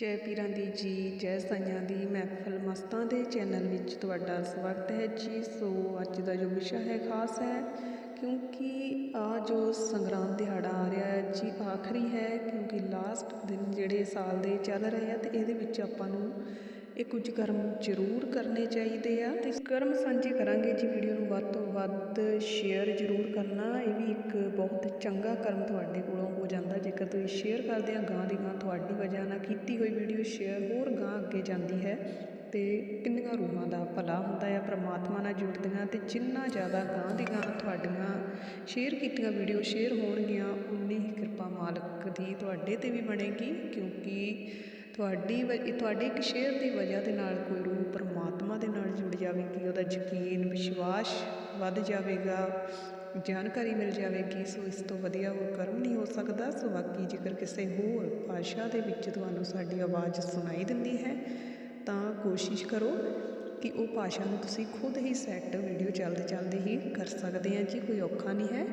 ਜੈ ਪੀਰਾਂ ਦੀ ਜੀ, ਜੈ ਸਾਈਆਂ ਦੀ ਮਹਿਫਲ। ਮਸਤਾਂ ਦੇ ਚੈਨਲ ਵਿੱਚ ਤੁਹਾਡਾ ਸਵਾਗਤ ਹੈ ਜੀ। ਸੋ ਅੱਜ ਦਾ ਜੋ ਵਿਸ਼ਾ ਹੈ, ਖਾਸ ਹੈ, ਕਿਉਂਕਿ ਆ ਜੋ ਸੰਗਰਾਂਦ ਦਿਹਾੜਾ ਆ ਰਿਹਾ ਹੈ ਜੀ, ਆਖਰੀ ਹੈ, ਕਿਉਂਕਿ ਲਾਸਟ ਦਿਨ ਜਿਹੜੇ ਸਾਲ ਦੇ ਚੱਲ ਰਹੇ ਆ, ਤੇ ਇਹਦੇ ਵਿੱਚ ਆਪਾਂ ਨੂੰ ਇਹ ਕੁਝ ਕਰਮ ਜ਼ਰੂਰ ਕਰਨੇ ਚਾਹੀਦੇ ਆ ਤੇ ਕਰਮ ਸਾਂਝੇ ਕਰਾਂਗੇ ਜੀ ਵੀਡੀਓ ਨੂੰ ਵੱਧ ਤੋਂ ਵੱਧ ਸ਼ੇਅਰ ਜ਼ਰੂਰ ਕਰਨਾ, ਇਹ ਵੀ ਇੱਕ ਬਹੁਤ ਚੰਗਾ ਕਰਮ ਤੁਹਾਡੇ ਕੋਲੋਂ ਹੋ ਜਾਂਦਾ, ਜੇਕਰ ਤੁਸੀਂ ਸ਼ੇਅਰ ਕਰਦੇ ਆ ਗਾਂ ਦੀ ਗਾਂ ਤੁਹਾਡੀ ਵਜ੍ਹਾ ਨਾਲ ਕੀਤੀ ਹੋਈ ਵੀਡੀਓ ਸ਼ੇਅਰ ਹੋਰ ਗਾਂ ਅੱਗੇ ਜਾਂਦੀ ਹੈ ਤੇ ਕਿੰਨੀਆਂ ਰੂਹਾਂ ਦਾ ਭਲਾ ਹੁੰਦਾ ਹੈ ਪ੍ਰਮਾਤਮਾ ਨਾਲ ਜੁੜਦੀਆਂ ਤੇ ਜਿੰਨਾ ਜ਼ਿਆਦਾ ਗਾਂ ਦੀ ਗਾਂ ਤੁਹਾਡੀਆਂ ਸ਼ੇਅਰ ਕੀਤੀਆਂ ਵੀਡੀਓ ਸ਼ੇਅਰ ਹੋਣਗੀਆਂ, ਉਨੀ ਹੀ ਕਿਰਪਾ ਮਾਲਕ ਦੀ ਤੁਹਾਡੇ ਤੇ ਵੀ ਬਣੇਗੀ, ਕਿਉਂਕਿ ਤੁਹਾਡੀ ਵ- ਤੁਹਾਡੇ ਇੱਕ ਸ਼ੇਅਰ ਦੀ ਵਜ੍ਹਾ ਦੇ ਨਾਲ ਕੋਈ ਰੂਹ ਪਰਮਾਤਮਾ ਦੇ ਨਾਲ ਜੁੜ ਜਾਵੇਗੀ, ਉਹਦਾ ਯਕੀਨ, ਵਿਸ਼ਵਾਸ ਵੱਧ ਜਾਵੇਗਾ, ਜਾਣਕਾਰੀ ਮਿਲ ਜਾਵੇਗੀ, ਸੋ ਇਸ ਤੋਂ ਵਧੀਆ ਹੋਰ ਕਰਮ ਨਹੀਂ ਹੋ ਸਕਦਾ। ਸੋ ਬਾਕੀ ਜੇਕਰ ਕਿਸੇ ਹੋਰ ਭਾਸ਼ਾ ਦੇ ਵਿੱਚ ਤੁਹਾਨੂੰ ਸਾਡੀ ਆਵਾਜ਼ ਸੁਣਾਈ ਦਿੰਦੀ ਹੈ, ਤਾਂ ਕੋਸ਼ਿਸ਼ ਕਰੋ ਕਿ ਉਹ ਭਾਸ਼ਾ ਨੂੰ ਤੁਸੀਂ ਖੁਦ ਹੀ ਸੈੱਟ ਵੀਡੀਓ ਚੱਲਦੇ ਚੱਲਦੇ ਹੀ ਕਰ ਸਕਦੇ ਆ, ਜੀ ਕੋਈ ਔਖਾ ਨਹੀਂ ਹੈ।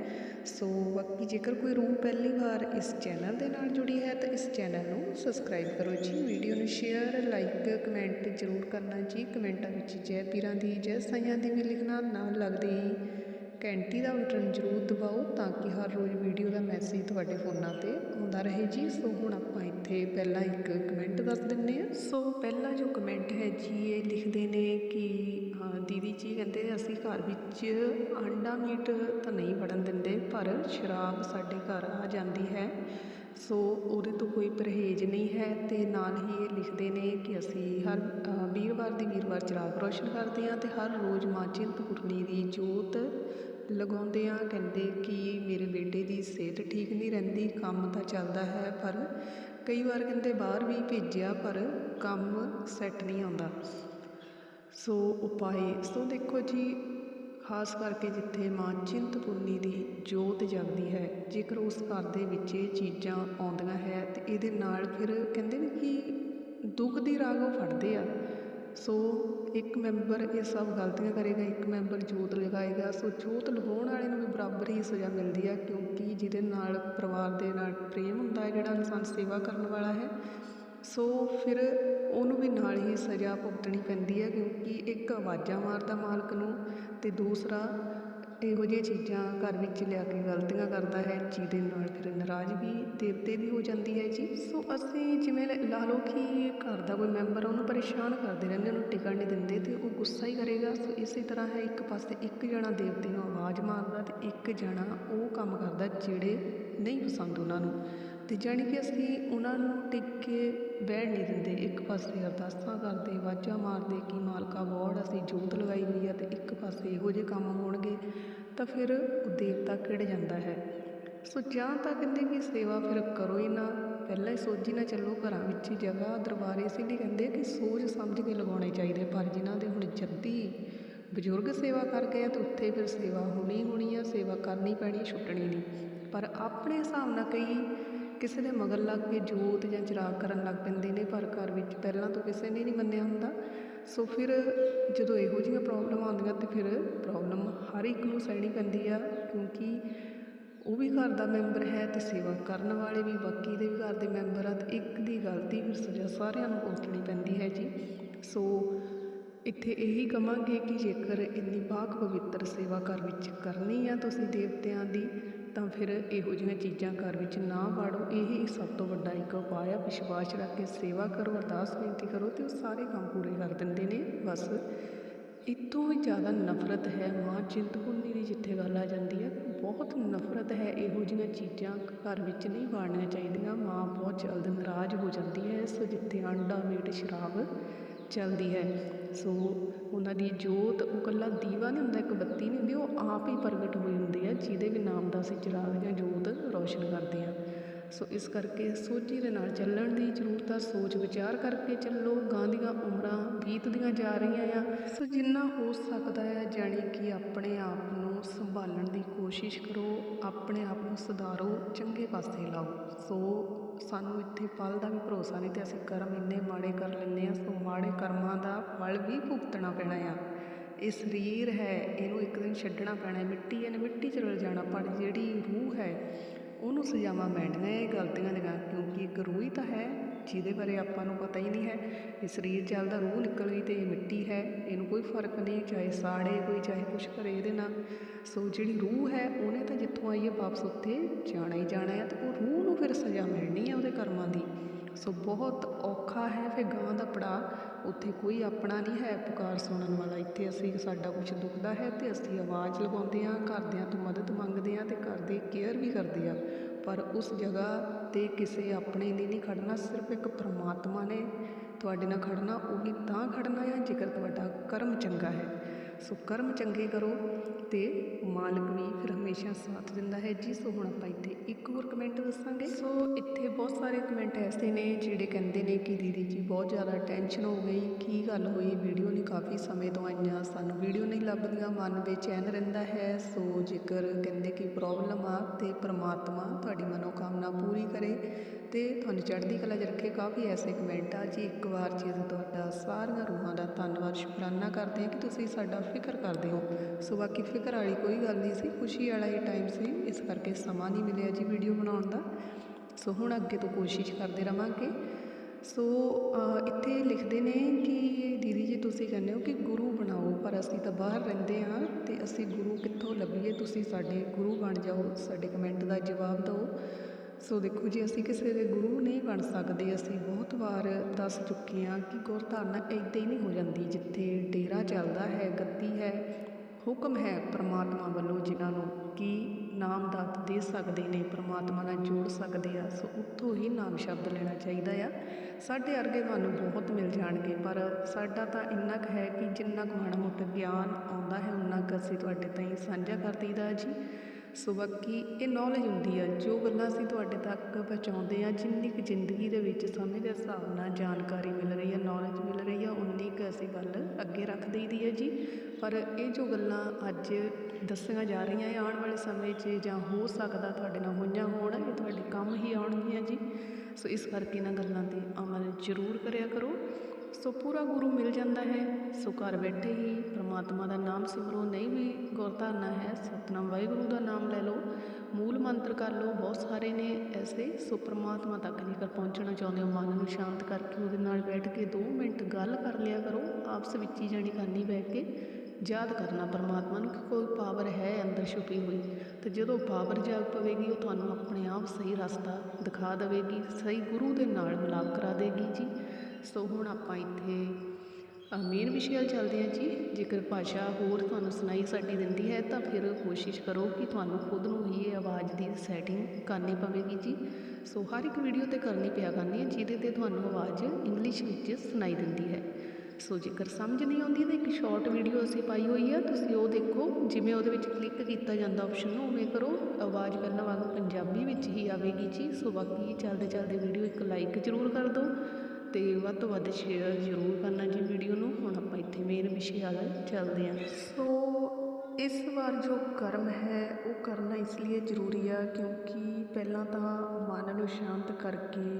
ਸੋ ਬਾਕੀ ਜੇਕਰ ਕੋਈ ਰੂਹ ਪਹਿਲੀ ਵਾਰ ਇਸ ਚੈਨਲ ਦੇ ਨਾਲ ਜੁੜੀ ਹੈ, ਤਾਂ ਇਸ ਚੈਨਲ ਨੂੰ ਸਬਸਕ੍ਰਾਈਬ ਕਰੋ ਜੀ। ਵੀਡੀਓ ਨੂੰ ਸ਼ੇਅਰ ਲਾਈਕ ਕਮੈਂਟ ਜ਼ਰੂਰ ਕਰਨਾ ਜੀ। ਕਮੈਂਟਾਂ ਵਿੱਚ ਜੈ ਪੀਰਾਂ ਦੀ, ਜੈ ਸਾਈਆਂ ਦੀ ਵੀ ਲਿਖਣਾ ਨਾ ਲੱਗਦੀ। ਘੰਟੀ ਦਾ ਬਟਨ ਜ਼ਰੂਰ ਦਬਾਓ ਤਾਂ ਕਿ ਹਰ ਰੋਜ਼ ਵੀਡੀਓ ਦਾ ਮੈਸੇਜ ਤੁਹਾਡੇ ਫੋਨਾਂ ਤੇ ਆਉਂਦਾ ਰਹੇ ਜੀ। ਸੋ ਹੁਣ ਆਪਾਂ ਇੱਥੇ ਪਹਿਲਾਂ ਇੱਕ ਕਮੈਂਟ ਦੱਸ ਦਿੰਨੇ ਆ। ਸੋ ਪਹਿਲਾ ਜੋ ਕਮੈਂਟ ਹੈ ਜੀ ਇਹ ਲਿਖਦੇ ਨੇ ਕਿ ਹਾਂ, ਦੀਦੀ ਜੀ ਕਹਿੰਦੇ ਅਸੀਂ ਘਰ ਵਿੱਚ ਅੰਡਾ ਮੀਟ ਤਾਂ ਨਹੀਂ ਵੜਨ ਦਿੰਦੇ ਪਰ ਸ਼ਰਾਬ ਸਾਡੇ ਘਰ ਆ ਜਾਂਦੀ ਹੈ। ਸੋ ਉਹਦੇ ਤੋਂ ਕੋਈ ਪਰਹੇਜ਼ ਨਹੀਂ ਹੈ ਅਤੇ ਨਾਲ ਹੀ ਇਹ ਲਿਖਦੇ ਨੇ ਕਿ ਅਸੀਂ ਹਰ ਵੀਰਵਾਰ ਦੀ ਵੀਰਵਾਰ ਚਿਰਾਗ ਰੌਸ਼ਨ ਕਰਦੇ ਹਾਂ ਅਤੇ ਹਰ ਰੋਜ਼ ਮਾਂ ਚਿੰਤਪੁਰਨੀ ਦੀ ਜੋਤ ਲਗਾਉਂਦੇ ਹਾਂ। ਕਹਿੰਦੇ ਕਿ ਮੇਰੇ ਬੇਟੇ ਦੀ ਸਿਹਤ ਠੀਕ ਨਹੀਂ ਰਹਿੰਦੀ, ਕੰਮ ਤਾਂ ਚੱਲਦਾ ਹੈ ਪਰ ਕਈ ਵਾਰ ਕਹਿੰਦੇ ਬਾਹਰ ਵੀ ਭੇਜਿਆ ਪਰ ਕੰਮ ਸੈੱਟ ਨਹੀਂ ਆਉਂਦਾ। ਸੋ ਉਪਾਏ ਸੋ ਦੇਖੋ ਜੀ ਖਾਸ ਕਰਕੇ ਜਿੱਥੇ ਮਾਂ ਚਿੰਤਪੁਰਨੀ ਦੀ ਜੋਤ ਜਗਦੀ ਹੈ, ਜੇਕਰ ਉਸ ਘਰ ਦੇ ਵਿੱਚ ਇਹ ਚੀਜ਼ਾਂ ਆਉਂਦੀਆਂ ਹੈ ਤੇ ਇਹਦੇ ਨਾਲ ਫਿਰ ਕਹਿੰਦੇ ਨੇ ਕਿ ਦੁੱਖ ਦੀ ਰਾਗ ਉਹ ਫੜਦੇ ਆ। ਸੋ ਇੱਕ ਮੈਂਬਰ ਇਹ ਸਭ ਗਲਤੀਆਂ ਕਰੇਗਾ, ਇੱਕ ਮੈਂਬਰ ਜੋਤ ਲਗਾਏਗਾ, ਸੋ ਜੋਤ ਲਗਾਉਣ ਵਾਲੇ ਨੂੰ ਵੀ ਬਰਾਬਰ ਹੀ ਸਜ਼ਾ ਮਿਲਦੀ ਹੈ ਕਿਉਂਕਿ ਜਿਹਦੇ ਨਾਲ ਪਰਿਵਾਰ ਦੇ ਨਾਲ ਪ੍ਰੇਮ ਹੁੰਦਾ ਹੈ, ਜਿਹੜਾ ਇਨਸਾਨ ਸੇਵਾ ਕਰਨ ਵਾਲਾ ਹੈ ਸੋ ਫਿਰ ਉਹਨੂੰ ਵੀ ਨਾਲ ਹੀ ਸਜ਼ਾ ਭੁਗਤਣੀ ਪੈਂਦੀ ਹੈ ਕਿਉਂਕਿ ਇੱਕ ਆਵਾਜ਼ਾਂ ਮਾਰਦਾ ਮਾਲਕ ਨੂੰ ਅਤੇ ਦੂਸਰਾ ਇਹੋ ਜਿਹੀਆਂ ਚੀਜ਼ਾਂ ਘਰ ਵਿੱਚ ਲਿਆ ਕੇ ਗਲਤੀਆਂ ਕਰਦਾ ਹੈ, ਜਿਹਦੇ ਨਾਲ ਫਿਰ ਨਾਰਾਜ਼ਗੀ ਦੇਵਤੇ ਦੀ ਹੋ ਜਾਂਦੀ ਹੈ ਜੀ ਸੋ ਅਸੀਂ ਜਿਵੇਂ ਲਾ ਲਓ ਕਿ ਘਰ ਦਾ ਕੋਈ ਮੈਂਬਰ ਉਹਨੂੰ ਪਰੇਸ਼ਾਨ ਕਰਦੇ ਰਹਿੰਦੇ ਉਹਨੂੰ ਟਿਕਣ ਨਹੀਂ ਦਿੰਦੇ ਅਤੇ ਉਹ ਗੁੱਸਾ ਹੀ ਕਰੇਗਾ। ਸੋ ਇਸੇ ਤਰ੍ਹਾਂ ਹੈ, ਇੱਕ ਪਾਸੇ ਇੱਕ ਜਣਾ ਦੇਵਤੇ ਨੂੰ ਆਵਾਜ਼ ਮਾਰਦਾ ਅਤੇ ਇੱਕ ਜਣਾ ਉਹ ਕੰਮ ਕਰਦਾ ਜਿਹੜੇ ਨਹੀਂ ਪਸੰਦ ਉਹਨਾਂ ਨੂੰ। ਅਤੇ ਜਾਣੀ ਕਿ ਅਸੀਂ ਉਹਨਾਂ ਨੂੰ ਟਿਕ ਕੇ ਬਹਿਣ ਨਹੀਂ ਦਿੰਦੇ। ਇੱਕ ਪਾਸੇ ਅਰਦਾਸਾਂ ਕਰਦੇ, ਆਵਾਜ਼ਾਂ ਮਾਰਦੇ ਕਿ ਮਾਲਕਾ ਵੋੜ ਅਸੀਂ ਜੋਤ ਲਗਾਈ ਹੋਈ ਆ ਅਤੇ ਇੱਕ ਪਾਸੇ ਇਹੋ ਜਿਹੇ ਕੰਮ ਹੋਣਗੇ, ਤਾਂ ਫਿਰ ਉਹ ਦੇਵਤਾ ਕਿੜ ਜਾਂਦਾ ਹੈ? ਸੋ ਜਾਂ ਤਾਂ ਕਹਿੰਦੇ ਕਿ ਸੇਵਾ ਫਿਰ ਕਰੋ ਹੀ ਨਾ, ਪਹਿਲਾਂ ਹੀ ਸੋਚੀ ਨਾ ਚੱਲੋ ਘਰਾਂ ਵਿੱਚ ਹੀ ਜਗ੍ਹਾ, ਦਰਬਾਰ ਇਸ ਲਈ ਕਹਿੰਦੇ ਕਿ ਸੋਚ ਸਮਝ ਕੇ ਲਗਾਉਣੇ ਚਾਹੀਦੇ। ਪਰ ਜਿਨ੍ਹਾਂ ਦੇ ਹੁਣ ਜੱਦੀ ਬਜ਼ੁਰਗ ਸੇਵਾ ਕਰ ਗਏ ਆ ਤੇ ਉੱਥੇ ਫਿਰ ਸੇਵਾ ਹੋਣੀ ਹੋਣੀ ਆ, ਸੇਵਾ ਕਰਨੀ ਪੈਣੀ, ਛੁੱਟਣੀ ਨਹੀਂ। ਪਰ ਆਪਣੇ ਹਿਸਾਬ ਨਾਲ ਕਈ ਕਿਸੇ ਦੇ ਮਗਰ ਲੱਗ ਕੇ ਜੋਤ ਜਾਂ ਚਿਰਾਗ ਕਰਨ ਲੱਗ ਪੈਂਦੇ ਨੇ ਪਰ ਘਰ ਵਿੱਚ ਪਹਿਲਾਂ ਤੋਂ ਕਿਸੇ ਨੇ ਨਹੀਂ ਮੰਨਿਆ ਹੁੰਦਾ। ਸੋ ਫਿਰ ਜਦੋਂ ਇਹੋ ਜਿਹੀਆਂ ਪ੍ਰੋਬਲਮਾਂ ਆਉਂਦੀਆਂ ਤੇ ਫਿਰ ਪ੍ਰੋਬਲਮ ਹਰ ਇੱਕ ਨੂੰ ਸਹਿਣੀ ਪੈਂਦੀ ਆ ਕਿਉਂਕਿ ਉਹ ਵੀ ਘਰ ਦਾ ਮੈਂਬਰ ਹੈ ਤੇ ਸੇਵਾ ਕਰਨ ਵਾਲੇ ਵੀ, ਬਾਕੀ ਦੇ ਵੀ ਘਰ ਦੇ ਮੈਂਬਰ ਆ ਤੇ ਇੱਕ ਦੀ ਗਲਤੀ ਫਿਰ ਸਜ਼ਾ ਸਾਰਿਆਂ ਨੂੰ ਭੁਗਤਣੀ ਪੈਂਦੀ ਹੈ ਜੀ। ਸੋ ਇੱਥੇ ਇਹੀ ਕਵਾਂਗੇ ਕਿ ਜੇਕਰ ਇੰਨੀ ਪਾਕ ਪਵਿੱਤਰ ਸੇਵਾ ਘਰ ਵਿੱਚ ਕਰਨੀ ਆ ਤੁਸੀਂ ਦੇਵਤਿਆਂ ਦੀ ਤਾਂ ਫਿਰ ਇਹੋ ਜਿਹੀਆਂ ਚੀਜ਼ਾਂ ਘਰ ਵਿੱਚ ਨਾ ਵਾੜੋ ਇਹ ਸਭ ਤੋਂ ਵੱਡਾ ਇੱਕ ਉਪਾਅ ਆ। ਵਿਸ਼ਵਾਸ ਰੱਖ ਕੇ ਸੇਵਾ ਕਰੋ, ਅਰਦਾਸ ਬੇਨਤੀ ਕਰੋ ਤੇ ਉਹ ਸਾਰੇ ਕੰਮ ਪੂਰੇ ਕਰ ਦਿੰਦੇ ਨੇ। ਬਸ ਇਤੋਂ ਵੀ ਜ਼ਿਆਦਾ ਨਫ਼ਰਤ ਹੈ ਮਾਂ ਚਿੰਤਪੁਰਨੀ ਦੀ ਜਿੱਥੇ ਗੱਲ ਆ ਜਾਂਦੀ ਹੈ ਬਹੁਤ ਨਫ਼ਰਤ ਹੈ ਇਹੋ ਜਿਹੀਆਂ ਚੀਜ਼ਾਂ ਘਰ ਵਿੱਚ ਨਹੀਂ ਵਾੜਨੀਆਂ ਚਾਹੀਦੀਆਂ। ਮਾਂ ਬਹੁਤ ਜਲਦ ਨਾਰਾਜ਼ ਹੋ ਜਾਂਦੀ ਹੈ। ਸੋ ਜਿੱਥੇ ਆਂਡਾ, ਮੀਟ, ਸ਼ਰਾਬ ਚੱਲਦੀ ਹੈ। ਸੋ ਉਹਨਾਂ ਦੀ ਜੋਤ, ਉਹ ਇਕੱਲਾ ਦੀਵਾ ਨਹੀਂ ਹੁੰਦਾ, ਇੱਕ ਬੱਤੀ ਨਹੀਂ ਹੁੰਦੀ, ਉਹ ਆਪ ਹੀ ਪ੍ਰਗਟ ਜਿਹਦੇ ਵੀ ਨਾਮ ਦਾ ਅਸੀਂ ਚਿਰਾਗ ਜਾਂ ਜੋਤ ਰੌਸ਼ਨ ਕਰਦੇ ਹਾਂ। ਸੋ ਇਸ ਕਰਕੇ ਸੋਝੀ ਦੇ ਨਾਲ ਚੱਲਣ ਦੀ ਜ਼ਰੂਰਤ ਆ, ਸੋਚ ਵਿਚਾਰ ਕਰਕੇ ਚੱਲੋ। ਗਾਂ ਦੀਆਂ ਉਮਰਾਂ ਬੀਤਦੀਆਂ ਜਾ ਰਹੀਆਂ ਆ। ਸੋ ਜਿੰਨਾ ਹੋ ਸਕਦਾ ਹੈ ਜਾਣੀ ਕਿ ਆਪਣੇ ਆਪ ਨੂੰ ਸੰਭਾਲਣ ਦੀ ਕੋਸ਼ਿਸ਼ ਕਰੋ, ਆਪਣੇ ਆਪ ਨੂੰ ਸੁਧਾਰੋ, ਚੰਗੇ ਪਾਸੇ ਲਾਓ। ਸੋ ਸਾਨੂੰ ਇੱਥੇ ਪਲ ਦਾ ਵੀ ਭਰੋਸਾ ਨਹੀਂ ਤੇ ਅਸੀਂ ਕਰਮ ਇੰਨੇ ਮਾੜੇ ਕਰ ਲੈਂਦੇ ਆ ਸੋ ਮਾੜੇ ਕਰਮਾਂ ਦਾ ਫਲ ਵੀ ਭੁਗਤਣਾ ਪੈਣਾ ਆ। ਇਹ ਸਰੀਰ ਹੈ, ਇਹਨੂੰ ਇੱਕ ਦਿਨ ਛੱਡਣਾ ਪੈਣਾ ਮਿੱਟੀ ਇਹਨੇ ਮਿੱਟੀ 'ਚ ਰਲ ਜਾਣਾ। ਪਰ ਜਿਹੜੀ ਰੂਹ ਹੈ, ਉਹਨੂੰ ਸਜ਼ਾਵਾਂ ਮਿਲਣੀਆਂ ਇਹ ਗਲਤੀਆਂ ਦੀਆਂ ਕਿਉਂਕਿ ਇੱਕ ਰੂਹ ਹੀ ਤਾਂ ਹੈ, ਜਿਹਦੇ ਬਾਰੇ ਆਪਾਂ ਨੂੰ ਪਤਾ ਹੀ ਨਹੀਂ ਹੈ। ਇਹ ਸਰੀਰ ਚੱਲਦਾ ਰੂਹ ਨਿਕਲ ਗਈ ਤੇ ਇਹ ਮਿੱਟੀ ਹੈ, ਇਹਨੂੰ ਕੋਈ ਫ਼ਰਕ ਨਹੀਂ, ਚਾਹੇ ਸਾੜੇ ਕੋਈ, ਚਾਹੇ ਕੁਛ ਕਰੇ ਇਹਦੇ ਨਾਲ। ਸੋ ਜਿਹੜੀ ਰੂਹ ਹੈ, ਉਹਨੇ ਤਾਂ ਜਿੱਥੋਂ ਆਈ ਹੈ, ਵਾਪਸ ਉੱਥੇ ਜਾਣਾ ਹੀ ਜਾਣਾ ਹੈ ਤੇ ਉਹ ਰੂਹ ਨੂੰ ਫਿਰ ਸਜ਼ਾ ਮਿਲਣੀ ਹੈ ਉਹਦੇ ਕਰਮਾਂ ਦੀ। ਸੋ ਬਹੁਤ ਔਖਾ ਹੈ ਫਿਰ ਗਾਂ ਦਾ ਪੜਾਅ। ਉੱਥੇ ਕੋਈ ਆਪਣਾ ਨਹੀਂ ਹੈ ਪੁਕਾਰ ਸੁਣਨ ਵਾਲਾ। ਇੱਥੇ ਅਸੀਂ, ਸਾਡਾ ਕੁਝ ਦੁਖਦਾ ਹੈ ਅਤੇ ਅਸੀਂ ਆਵਾਜ਼ ਲਗਾਉਂਦੇ ਹਾਂ, ਘਰਦਿਆਂ ਤੋਂ ਮਦਦ ਮੰਗਦੇ ਹਾਂ ਅਤੇ ਘਰ ਦੇ ਕੇਅਰ ਵੀ ਕਰਦੇ ਹਾਂ। ਪਰ ਉਸ ਜਗ੍ਹਾ ਤੇ ਕਿਸੇ ਆਪਣੇ ਨੇ ਨਹੀਂ ਖੜਨਾ, ਸਿਰਫ ਇੱਕ ਪਰਮਾਤਮਾ ਨੇ ਤੁਹਾਡੇ ਨਾਲ ਖੜਨਾ, ਉਹ ਵੀ ਤਾਂ ਖੜਨਾ ਆ ਜੇਕਰ ਤੁਹਾਡਾ ਕਰਮ ਚੰਗਾ ਹੈ। ਸੋ ਕਰਮ ਚੰਗੇ ਕਰੋ ਤੇ ਮਾਲਕ ਵੀ ਫਿਰ ਹਮੇਸ਼ਾ ਸਾਥ ਦਿੰਦਾ ਹੈ। ਜੀ, ਸੋ ਹੁਣ ਆਪਾਂ ਇੱਥੇ ਇੱਕ ਹੋਰ ਕਮੈਂਟ ਦੱਸਾਂਗੇ। ਸੋ ਇੱਥੇ ਬਹੁਤ ਸਾਰੇ ਕਮੈਂਟ ਐਸੇ ਨੇ ਜਿਹੜੇ ਕਹਿੰਦੇ ਨੇ ਕਿ ਦੀਦੀ ਜੀ ਬਹੁਤ ਜ਼ਿਆਦਾ ਟੈਨਸ਼ਨ ਹੋ ਗਈ। ਕੀ ਗੱਲ ਹੋਈ? ਵੀਡੀਓ ਨਹੀਂ ਕਾਫੀ ਸਮੇਂ ਤੋਂ ਆਈਆਂ, ਸਾਨੂੰ ਵੀਡੀਓ ਨਹੀਂ ਲੱਭਦੀਆਂ, ਮਨ ਬੇਚੈਨ ਰਹਿੰਦਾ ਹੈ। ਸੋ ਜੇਕਰ ਕਹਿੰਦੇ ਕਿ ਪ੍ਰੋਬਲਮ ਆ ਤੇ ਪਰਮਾਤਮਾ ਤੁਹਾਡੀ ਮਨੋਕਾਮਨਾ ਪੂਰੀ ਕਰੇ ਤੇ ਤੁਹਾਨੂੰ ਚੜ੍ਹਦੀ ਕਲਾ 'ਚ ਰੱਖੇ ਕਾਫੀ ਐਸੇ ਕਮੈਂਟ ਆ ਜੀ। ਇੱਕ ਵਾਰ ਜੀ ਅਸੀਂ ਤੁਹਾਡਾ ਸਾਰੀਆਂ ਰੂਹਾਂ ਦਾ ਧੰਨਵਾਦ, ਸ਼ੁਕਰਾਨਾ ਕਰਦੇ ਹਾਂ ਕਿ ਤੁਸੀਂ ਸਾਡਾ ਫਿਕਰ ਕਰਦੇ ਹੋ। ਸੋ ਬਾਕੀ ਫਿਕਰ ਵਾਲੀ ਕੋਈ ਗੱਲ ਨਹੀਂ ਸੀ, ਖੁਸ਼ੀ ਵਾਲਾ ਹੀ ਟਾਈਮ ਸੀ, ਇਸ ਕਰਕੇ ਸਮਾਂ ਨਹੀਂ ਮਿਲਿਆ ਜੀ ਵੀਡੀਓ ਬਣਾਉਣ ਦਾ। ਸੋ ਹੁਣ ਅੱਗੇ ਤੋਂ ਕੋਸ਼ਿਸ਼ ਕਰਦੇ ਰਵਾਂਗੇ। ਸੋ ਇੱਥੇ ਲਿਖਦੇ ਨੇ ਕਿ ਦੀਦੀ ਜੀ ਤੁਸੀਂ ਕਹਿੰਦੇ ਹੋ ਕਿ ਗੁਰੂ ਬਣਾਓ, ਪਰ ਅਸੀਂ ਤਾਂ ਬਾਹਰ ਰਹਿੰਦੇ ਹਾਂ ਤੇ ਅਸੀਂ ਗੁਰੂ ਕਿੱਥੋਂ ਲੱਭੀਏ? ਤੁਸੀਂ ਸਾਡੇ ਗੁਰੂ ਬਣ ਜਾਓ, ਸਾਡੇ ਕਮੈਂਟ ਦਾ ਜਵਾਬ ਦਿਓ। ਸੋ ਦੇਖੋ ਜੀ, ਅਸੀਂ ਕਿਸੇ ਦੇ ਗੁਰੂ ਨਹੀਂ ਬਣ ਸਕਦੇ। ਅਸੀਂ ਬਹੁਤ ਵਾਰ ਦੱਸ ਚੁੱਕੇ ਹਾਂ ਕਿ ਗੁਰਧਾਰਨਾ ਇੱਦਾਂ ਹੀ ਨਹੀਂ ਹੋ ਜਾਂਦੀ ਜਿੱਥੇ ਡੇਰਾ ਚੱਲਦਾ ਹੈ, ਗੱਦੀ ਹੈ, ਹੁਕਮ ਹੈ ਪ੍ਰਮਾਤਮਾ ਵੱਲੋਂ ਜਿਨ੍ਹਾਂ ਨੂੰ ਕਿ ਨਾਮ ਦੇ ਸਕਦੇ ਨੇ, ਪ੍ਰਮਾਤਮਾ ਨਾਲ ਜੋੜ ਸਕਦੇ ਆ। ਸੋ ਉੱਥੋਂ ਹੀ ਨਾਮ ਸ਼ਬਦ ਲੈਣਾ ਚਾਹੀਦਾ ਆ। ਸਾਡੇ ਅਰਗੇ ਤੁਹਾਨੂੰ ਬਹੁਤ ਮਿਲ ਜਾਣਗੇ, ਪਰ ਸਾਡਾ ਤਾਂ ਇੰਨਾ ਕੁ ਹੈ ਕਿ ਜਿੰਨਾ ਕੁ ਮਾੜਾ ਮੋਟਾ ਗਿਆਨ ਆਉਂਦਾ ਹੈ ਉਨਾ ਕੁ ਅਸੀਂ ਤੁਹਾਡੇ ਤਾਈਂ ਸਾਂਝਾ ਕਰ ਦਈਦਾ ਜੀ। ਸੋ ਬਾਕੀ ਇਹ ਨੌਲੇਜ ਹੁੰਦੀ ਆ, ਜੋ ਗੱਲਾਂ ਅਸੀਂ ਤੁਹਾਡੇ ਤੱਕ ਪਹੁੰਚਾਉਂਦੇ ਆ, ਜਿੰਨੀ ਕੁ ਜ਼ਿੰਦਗੀ ਦੇ ਵਿੱਚ ਸਮੇਂ ਦੇ ਹਿਸਾਬ ਨਾਲ ਜਾਣਕਾਰੀ ਮਿਲ ਰਹੀ ਹੈ ਨੌਲੇਜ ਮਿਲ ਰਹੀ ਆ, ਉਨੀ ਕੁ ਅਸੀਂ ਗੱਲ ਅੱਗੇ ਰੱਖ ਦਈਦੀ ਹੈ ਜੀ। ਪਰ ਇਹ ਜੋ ਗੱਲਾਂ ਅੱਜ ਦੱਸੀਆਂ ਜਾ ਰਹੀਆਂ ਇਹ ਆਉਣ ਵਾਲੇ ਸਮੇਂ 'ਚ ਜਾਂ ਹੋ ਸਕਦਾ ਤੁਹਾਡੇ ਨਾਲ ਹੋਈਆਂ ਹੋਣ, ਇਹ ਤੁਹਾਡੇ ਕੰਮ ਹੀ ਆਉਣਗੀਆਂ ਜੀ। ਸੋ ਇਸ ਕਰਕੇ ਇਹਨਾਂ ਗੱਲਾਂ ਤੇ ਅਮਲ ਜ਼ਰੂਰ ਕਰਿਆ ਕਰੋ। ਸੋ ਪੂਰਾ ਗੁਰੂ ਮਿਲ ਜਾਂਦਾ ਹੈ। ਸੋ ਘਰ ਬੈਠੇ ਹੀ ਪ੍ਰਮਾਤਮਾ ਦਾ ਨਾਮ ਸਿਮਰੋ। ਨਹੀਂ ਵੀ ਗੁਰਧਾਰਨਾ ਹੈ, ਸਤਨਾਮ ਵਾਹਿਗੁਰੂ ਦਾ ਨਾਮ ਲੈ ਲਓ। ਮੂਲ ਮੰਤਰ ਕਰ ਲਓ, ਬਹੁਤ ਸਾਰੇ ਨੇ ਐਸੇ। ਸੋ ਪ੍ਰਮਾਤਮਾ ਤੱਕ ਜੇਕਰ ਪਹੁੰਚਣਾ ਚਾਹੁੰਦੇ ਹੋ, ਮਨ ਨੂੰ ਸ਼ਾਂਤ ਕਰਕੇ ਉਹਦੇ ਨਾਲ ਬੈਠ ਕੇ 2 ਮਿੰਟ ਗੱਲ ਕਰ ਲਿਆ ਕਰੋ। ਆਪਸ ਵਿੱਚ ਹੀ ਜਾਣੀ ਕਰਨੀ ਬੈਠ ਕੇ ਯਾਦ ਕਰਨਾ, ਪਰਮਾਤਮਾ ਨੂੰ ਕਿ ਕੋਈ ਪਾਵਰ ਹੈ ਅੰਦਰ ਛੁਪੀ ਹੋਈ। ਤੇ ਜਦੋਂ ਪਾਵਰ ਜਾਗ ਪਵੇਗੀ, ਉਹ ਤੁਹਾਨੂੰ ਆਪਣੇ ਆਪ ਸਹੀ ਰਸਤਾ ਦਿਖਾ ਦੇਵੇਗੀ। ਸਹੀ ਗੁਰੂ ਦੇ ਨਾਲ ਮਿਲਾਪ ਕਰਾ ਦੇਗੀ ਜੀ। ਸੋ ਹੁਣ ਆਪਾਂ ਇੱਥੇ ਮੇਨ ਵਿਸ਼ੇ ਵੱਲ ਚੱਲਦੇ ਹਾਂ ਜੀ। ਜੇਕਰ ਭਾਸ਼ਾ ਹੋਰ ਤੁਹਾਨੂੰ ਸੁਣਾਈ ਸਾਡੀ ਦਿੰਦੀ ਹੈ, ਤਾਂ ਫਿਰ ਕੋਸ਼ਿਸ਼ ਕਰੋ ਕਿ ਤੁਹਾਨੂੰ ਖੁਦ ਨੂੰ ਹੀ ਇਹ ਆਵਾਜ਼ ਦੀ ਸੈਟਿੰਗ ਕਰਨੀ ਪਵੇਗੀ ਜੀ। ਸੋ ਹਰ ਇੱਕ ਵੀਡੀਓ ਤੇ ਕਰਨੀ ਪਿਆ ਕਰਨੀ ਹੈ, ਜਿਹਦੇ ਤੇ ਤੁਹਾਨੂੰ ਆਵਾਜ਼ ਇੰਗਲਿਸ਼ ਵਿੱਚ ਸੁਣਾਈ ਦਿੰਦੀ ਹੈ। ਸੋ ਜੇਕਰ ਸਮਝ ਨਹੀਂ ਆਉਂਦੀ ਤਾਂ ਇੱਕ ਸ਼ਾਰਟ ਵੀਡੀਓ ਅਸੀਂ ਪਾਈ ਹੋਈ ਆ। ਤੁਸੀਂ ਉਹ ਦੇਖੋ, ਜਿਵੇਂ ਉਹਦੇ ਵਿੱਚ ਕਲਿੱਕ ਕੀਤਾ ਜਾਂਦਾ ਆਪਸ਼ਨ ਨੂੰ ਉਵੇਂ ਕਰੋ। ਆਵਾਜ਼ ਪਹਿਲਾਂ ਵਾਂਗ ਪੰਜਾਬੀ ਵਿੱਚ ਹੀ ਆਵੇਗੀ ਜੀ। ਸੋ ਬਾਕੀ ਚੱਲਦੇ ਚੱਲਦੇ ਵੀਡੀਓ ਇੱਕ ਲਾਈਕ ਜ਼ਰੂਰ ਕਰ ਦਿਓ। ਅਤੇ ਵੱਧ ਤੋਂ ਵੱਧ ਸ਼ੇਅਰ ਜ਼ਰੂਰ ਕਰਨਾ ਜੀ ਵੀਡੀਓ ਨੂੰ। ਹੁਣ ਆਪਾਂ ਇੱਥੇ ਮੇਨ ਵਿਸ਼ੇ ਵੱਲ ਚੱਲਦੇ ਹਾਂ। ਸੋ ਇਸ ਵਾਰ ਜੋ ਕਰਮ ਹੈ, ਉਹ ਕਰਨਾ ਇਸ ਲਈ ਜ਼ਰੂਰੀ ਆ ਕਿਉਂਕਿ ਪਹਿਲਾਂ ਤਾਂ ਮਨ ਨੂੰ ਸ਼ਾਂਤ ਕਰਕੇ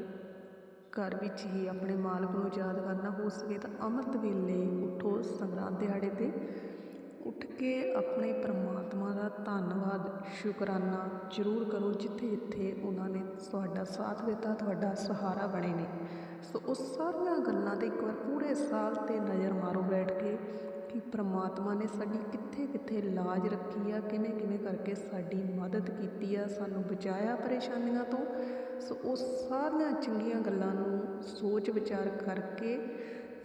ਘਰ ਵਿੱਚ ਹੀ ਆਪਣੇ ਮਾਲਕ ਨੂੰ ਯਾਦ ਕਰਨਾ ਹੋ ਸਕੇ ਤਾਂ ਅੰਮ੍ਰਿਤ ਵੇਲੇ ਉਠੋ ਸੰਗਰਾਂਦ ਦਿਹਾੜੇ ਤੇ। ਉੱਠ ਕੇ ਆਪਣੇ ਪਰਮਾਤਮਾ ਦਾ ਧੰਨਵਾਦ, ਸ਼ੁਕਰਾਨਾ ਜ਼ਰੂਰ ਕਰੋ ਜਿੱਥੇ ਜਿੱਥੇ ਉਹਨਾਂ ਨੇ ਤੁਹਾਡਾ ਸਾਥ ਦਿੱਤਾ, ਤੁਹਾਡਾ ਸਹਾਰਾ ਬਣੇ ਨੇ। ਸੋ ਉਹ ਸਾਰੀਆਂ ਗੱਲਾਂ ਤੇ ਇੱਕ ਵਾਰ ਪੂਰੇ ਸਾਲ ਤੇ ਨਜ਼ਰ ਮਾਰੋ ਬੈਠ ਕੇ ਕਿ ਪ੍ਰਮਾਤਮਾ ਨੇ ਸਾਡੀ ਕਿੱਥੇ ਕਿੱਥੇ ਲਾਜ ਰੱਖੀ ਆ, ਕਿਵੇਂ ਕਿਵੇਂ ਕਰਕੇ ਸਾਡੀ ਮਦਦ ਕੀਤੀ ਆ, ਸਾਨੂੰ ਬਚਾਇਆ ਪਰੇਸ਼ਾਨੀਆਂ ਤੋਂ। ਸੋ ਉਹ ਸਾਰੀਆਂ ਚੰਗੀਆਂ ਗੱਲਾਂ ਨੂੰ ਸੋਚ ਵਿਚਾਰ ਕਰਕੇ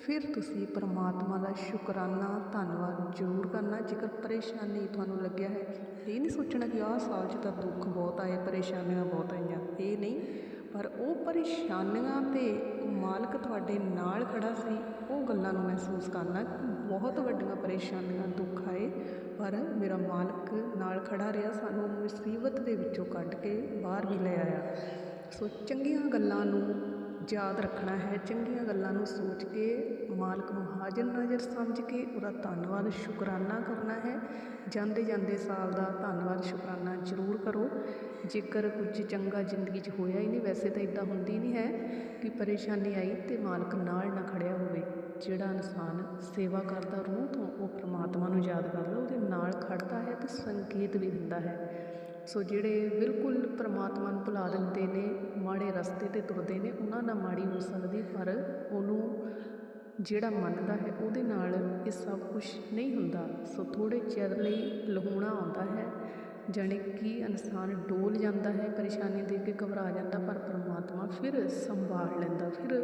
ਫਿਰ ਤੁਸੀਂ ਪਰਮਾਤਮਾ ਦਾ ਸ਼ੁਕਰਾਨਾ, ਧੰਨਵਾਦ ਜ਼ਰੂਰ ਕਰਨਾ। ਜੇਕਰ ਪਰੇਸ਼ਾਨੀ ਤੁਹਾਨੂੰ ਲੱਗਿਆ ਹੈ, ਇਹ ਨਹੀਂ ਸੋਚਣਾ ਕਿ ਆਹ ਸਾਲ 'ਚ ਤਾਂ ਦੁੱਖ ਬਹੁਤ ਆਏ, ਪਰੇਸ਼ਾਨੀਆਂ ਬਹੁਤ ਆਈਆਂ। ਇਹ ਨਹੀਂ, ਪਰ ਉਹ ਪਰੇਸ਼ਾਨੀਆਂ ਤੇ ਮਾਲਕ ਤੁਹਾਡੇ ਨਾਲ ਖੜਾ ਸੀ, ਉਹ ਗੱਲਾਂ ਨੂੰ ਮਹਿਸੂਸ ਕਰਨਾ ਬਹੁਤ ਵੱਡੀਆਂ ਪਰੇਸ਼ਾਨੀਆਂ, ਦੁੱਖ ਆਏ। ਪਰ ਮੇਰਾ ਮਾਲਕ ਨਾਲ ਖੜਾ ਰਿਹਾ, ਸਾਨੂੰ ਮੁਸੀਬਤ ਦੇ ਵਿੱਚੋਂ ਕੱਢ ਕੇ ਬਾਹਰ ਵੀ ਲੈ ਆਇਆ। ਸੋ ਚੰਗੀਆਂ ਗੱਲਾਂ ਨੂੰ ਯਾਦ ਰੱਖਣਾ ਹੈ। ਚੰਗੀਆਂ ਗੱਲਾਂ ਨੂੰ ਸੋਚ ਕੇ, ਮਾਲਕ ਨੂੰ ਹਾਜ਼ਰ ਨਾਜ਼ਰ ਸਮਝ ਕੇ ਉਹਦਾ ਧੰਨਵਾਦ, ਸ਼ੁਕਰਾਨਾ ਕਰਨਾ ਹੈ। ਜਾਂਦੇ ਜਾਂਦੇ ਸਾਲ ਦਾ ਧੰਨਵਾਦ, ਸ਼ੁਕਰਾਨਾ ਜ਼ਰੂਰ ਕਰੋ। ਜੇਕਰ ਕੁਝ ਚੰਗਾ ਜ਼ਿੰਦਗੀ 'ਚ ਹੋਇਆ ਹੀ ਨਹੀਂ, ਵੈਸੇ ਤਾਂ ਇਦਾਂ ਹੁੰਦੀ ਨਹੀਂ ਹੈ ਕਿ ਪਰੇਸ਼ਾਨੀ ਆਈ ਤੇ ਮਾਲਕ ਨਾਲ ਨਾ ਖੜਿਆ ਹੋਵੇ। ਜਿਹੜਾ ਇਨਸਾਨ ਸੇਵਾ ਕਰਦਾ ਰੂਹ ਤੋਂ, ਉਹ ਪ੍ਰਮਾਤਮਾ ਨੂੰ ਯਾਦ ਕਰਦਾ ਉਹਦੇ ਨਾਲ ਖੜਦਾ ਹੈ ਤੇ ਸੰਕੇਤ ਵੀ ਦਿੰਦਾ ਹੈ। ਸੋ ਜਿਹੜੇ ਬਿਲਕੁਲ ਪਰਮਾਤਮਾ ਨੂੰ ਭੁਲਾ ਦਿੰਦੇ ਨੇ, ਮਾੜੇ ਰਸਤੇ ਤੇ ਤੁਰਦੇ ਨੇ, ਉਹਨਾਂ ਨਾਲ ਮਾੜੀ ਹੋ ਸਕਦੀ ਪਰ ਉਹਨੂੰ ਜਿਹੜਾ ਮੰਨਦਾ ਹੈ, ਉਹਦੇ ਨਾਲ ਇਹ ਸਭ ਕੁਝ ਨਹੀਂ ਹੁੰਦਾ। ਸੋ ਥੋੜੇ ਚਿਰ ਲਈ ਲਹੂਣਾ ਆਉਂਦਾ ਹੈ, ਜਾਣੀ ਕਿ ਇਨਸਾਨ ਡੋਲ ਜਾਂਦਾ ਹੈ, ਪਰੇਸ਼ਾਨੀ ਦੇ ਕੇ ਘਬਰਾ ਜਾਂਦਾ, ਪਰ ਪਰਮਾਤਮਾ ਫਿਰ ਸੰਭਾਲ ਲੈਂਦਾ, ਫਿਰ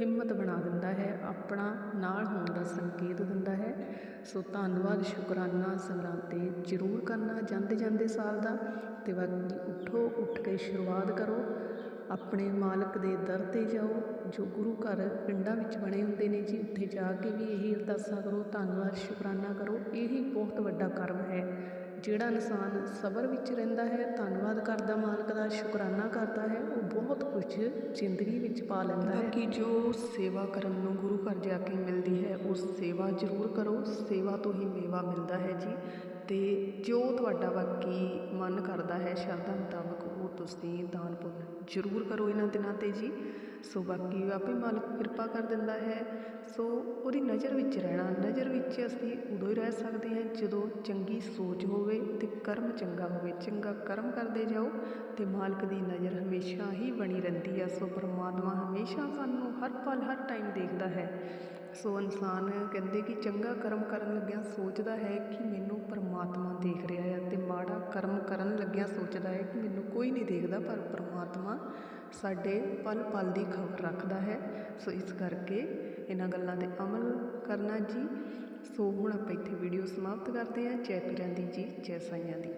ਹਿੰਮਤ ਬਣਾ ਦਿੰਦਾ ਹੈ, ਆਪਣਾ ਨਾਲ ਹੋਣ ਦਾ ਸੰਕੇਤ ਦਿੰਦਾ ਹੈ। ਸੋ ਧੰਨਵਾਦ, ਸ਼ੁਕਰਾਨਾ ਸੰਗਰਾਂਦ 'ਤੇ ਜ਼ਰੂਰ ਕਰਨਾ ਜਾਂਦੇ ਜਾਂਦੇ ਸਾਲ ਦਾ। ਤੇ ਬਾਕੀ ਉੱਠੋ, ਉੱਠ ਕੇ ਸ਼ੁਰੂਆਤ ਕਰੋ। ਆਪਣੇ ਮਾਲਕ ਦੇ ਦਰ ਤੇ ਜਾਓ, ਜੋ ਗੁਰੂ ਘਰ ਪਿੰਡਾਂ ਵਿੱਚ ਬਣੇ ਹੁੰਦੇ ਨੇ ਜੀ, ਉੱਥੇ ਜਾ ਕੇ ਵੀ ਇਹੀ ਅਰਦਾਸਾਂ ਕਰੋ, ਧੰਨਵਾਦ, ਸ਼ੁਕਰਾਨਾ ਕਰੋ। ਇਹੀ ਬਹੁਤ ਵੱਡਾ ਕਰਮ ਹੈ। ਜਿਹੜਾ ਇਨਸਾਨ ਸਬਰ ਵਿੱਚ ਰਹਿੰਦਾ ਹੈ, ਧੰਨਵਾਦ ਕਰਦਾ, ਮਾਲਕ ਦਾ ਸ਼ੁਕਰਾਨਾ ਕਰਦਾ ਹੈ, ਉਹ ਬਹੁਤ ਕੁਝ ਜ਼ਿੰਦਗੀ ਵਿੱਚ ਪਾ ਲੈਂਦਾ ਹੈ। ਕਿ ਜੋ ਸੇਵਾ ਕਰਨ ਨੂੰ ਗੁਰੂ ਘਰ ਜਾ ਕੇ ਮਿਲਦੀ ਹੈ ਉਹ ਸੇਵਾ ਜ਼ਰੂਰ ਕਰੋ, ਸੇਵਾ ਤੋਂ ਹੀ ਮੇਵਾ ਮਿਲਦਾ ਹੈ ਜੀ। ਅਤੇ ਜੋ ਤੁਹਾਡਾ ਬਾਕੀ ਮਨ ਕਰਦਾ ਹੈ, ਸ਼ਰਧਾ ਮੁਤਾਬਕ ਤੁਸੀਂ ਦਾਨ ਪੁੰਨ ਜ਼ਰੂਰ ਕਰੋ ਇਹਨਾਂ ਦਿਨਾਂ ਤੇ ਜੀ। ਸੋ ਬਾਕੀ ਆਪੇ ਮਾਲਕ ਕਿਰਪਾ ਕਰ ਦਿੰਦਾ ਹੈ। ਸੋ ਉਹਦੀ ਨਜ਼ਰ ਵਿੱਚ ਰਹਿਣਾ, ਨਜ਼ਰ ਵਿੱਚ ਅਸੀਂ ਉਦੋਂ ਹੀ ਰਹਿ ਸਕਦੇ ਹਾਂ ਜਦੋਂ ਚੰਗੀ ਸੋਚ ਹੋਵੇ ਤੇ ਕਰਮ ਚੰਗਾ ਹੋਵੇ। ਚੰਗਾ ਕਰਮ ਕਰਦੇ ਜਾਓ ਤੇ ਮਾਲਕ ਦੀ ਨਜ਼ਰ ਹਮੇਸ਼ਾ ਹੀ ਬਣੀ ਰਹਿੰਦੀ ਆ। ਸੋ ਪਰਮਾਤਮਾ ਹਮੇਸ਼ਾ ਸਾਨੂੰ ਹਰ ਪਲ, ਹਰ ਟਾਈਮ ਦੇਖਦਾ ਹੈ। ਸੋ ਇਨਸਾਨ ਕਹਿੰਦੇ ਕਿ ਚੰਗਾ ਕਰਮ ਕਰਨ ਲੱਗਿਆ ਸੋਚਦਾ ਹੈ ਕਿ ਮੈਨੂੰ ਪਰਮਾਤਮਾ ਦੇਖ ਰਿਹਾ ਹੈ ਅਤੇ ਮਾੜਾ ਕਰਮ ਕਰਨ ਲੱਗਿਆ ਸੋਚਦਾ ਹੈ ਕਿ ਮੈਨੂੰ ਕੋਈ ਨਹੀਂ ਦੇਖਦਾ, ਪਰ ਪਰਮਾਤਮਾ ਸਾਡੇ ਪਲ ਪਲ ਦੀ ਖਬਰ ਰੱਖਦਾ ਹੈ। ਸੋ ਇਸ ਕਰਕੇ ਇਹਨਾਂ ਗੱਲਾਂ ਤੇ ਅਮਲ ਕਰਨਾ ਜੀ। ਸੋ ਹੁਣ ਆਪਾਂ ਇੱਥੇ ਵੀਡੀਓ ਸਮਾਪਤ ਕਰਦੇ ਹਾਂ। ਜੈ ਪੀਰਾਂ ਦੀ ਜੀ, ਜੈ ਸਾਈਆਂ ਦੀ।